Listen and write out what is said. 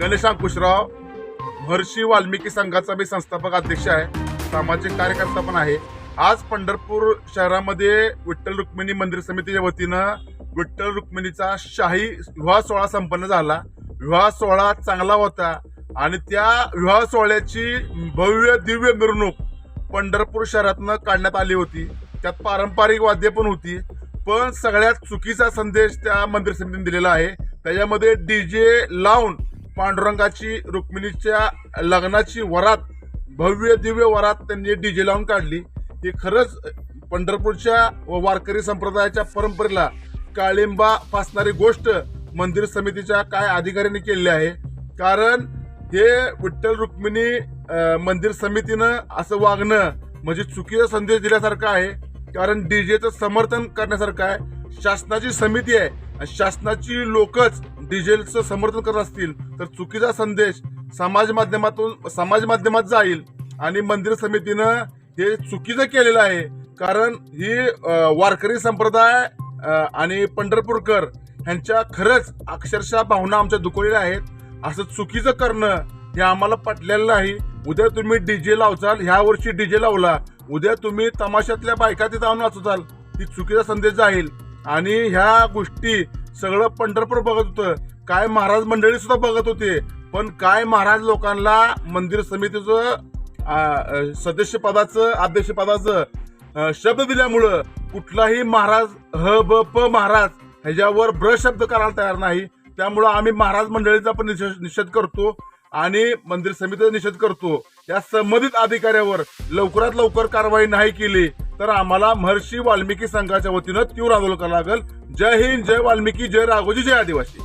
गणेश अंकुशराव महर्षी वाल्मिकी संघाचा मी संस्थापक अध्यक्ष आहे. सामाजिक कार्यकर्ता पण आहे. आज पंढरपूर शहरामध्ये विठ्ठल रुक्मिणी मंदिर समितीच्या वतीनं विठ्ठल रुक्मिणीचा शाही विवाह सोहळा संपन्न झाला. विवाह सोहळा चांगला होता आणि त्या विवाह सोहळ्याची भव्य दिव्य मिरवणूक पंढरपूर शहरातनं काढण्यात आली होती. त्यात पारंपरिक वाद्य पण होती. पण सगळ्यात चुकीचा संदेश त्या मंदिर समितीने दिलेला आहे. त्याच्यामध्ये डीजे लावून पांडुरंगाची रुक्मिणीच्या लग्नाची वरात भव्य दिव्य वरात त्यांनी डीजे लावून काढली. ही खरंच पंढरपूरच्या व वारकरी संप्रदायाच्या परंपरेला काळिंबा फासणारी गोष्ट मंदिर समितीच्या काय अधिकाऱ्यांनी केलेली आहे. कारण हे विठ्ठल रुक्मिणी मंदिर समितीनं असं वागणं म्हणजे चुकीचा संदेश दिल्यासारखं आहे. कारण डीजेचं समर्थन करण्यासारखं आहे. शासनाची समिती आहे. शासनाची लोकच डिझेलचं समर्थन करत असतील तर चुकीचा संदेश समाज माध्यमातून समाज माध्यमात जाईल. आणि मंदिर समितीनं हे चुकीचं केलेलं आहे. कारण ही वारकरी संप्रदाय आणि पंढरपूरकर ह्यांच्या खरंच अक्षरशः भावना आमच्या दुखवलेल्या आहेत. असं चुकीचं करणं हे आम्हाला पटलेलं नाही. उद्या तुम्ही डीजे लावचाल ह्या वर्षी डीजे लावला. उद्या तुम्ही तमाशातल्या बायका तिथं आणून वाचवचाल ही चुकीचा संदेश जाईल. आणि ह्या गोष्टी सगळं पंढरपूर बघत होतं. काय महाराज मंडळी सुद्धा बघत होते. पण काय महाराज लोकांना मंदिर समितीचं सदस्यपदाचं अध्यक्षपदाचं शब्द दिल्यामुळं कुठलाही महाराज ह ब प महाराज ह्याच्यावर ब्र शब्द करायला तयार नाही. त्यामुळं आम्ही महाराज मंडळीचा पण निषेध निषेध करतो आणि मंदिर समितीचा निषेध करतो. या संबंधित अधिकाऱ्यावर लवकरात लवकर कारवाई नाही केली. तर आम्हाला महर्षी वाल्मिकी संघाच्या वतीनं तीव्र आंदोलन करावं लागेल. जय हिंद जय वाल्मिकी जय राघोजी जय आदिवासी.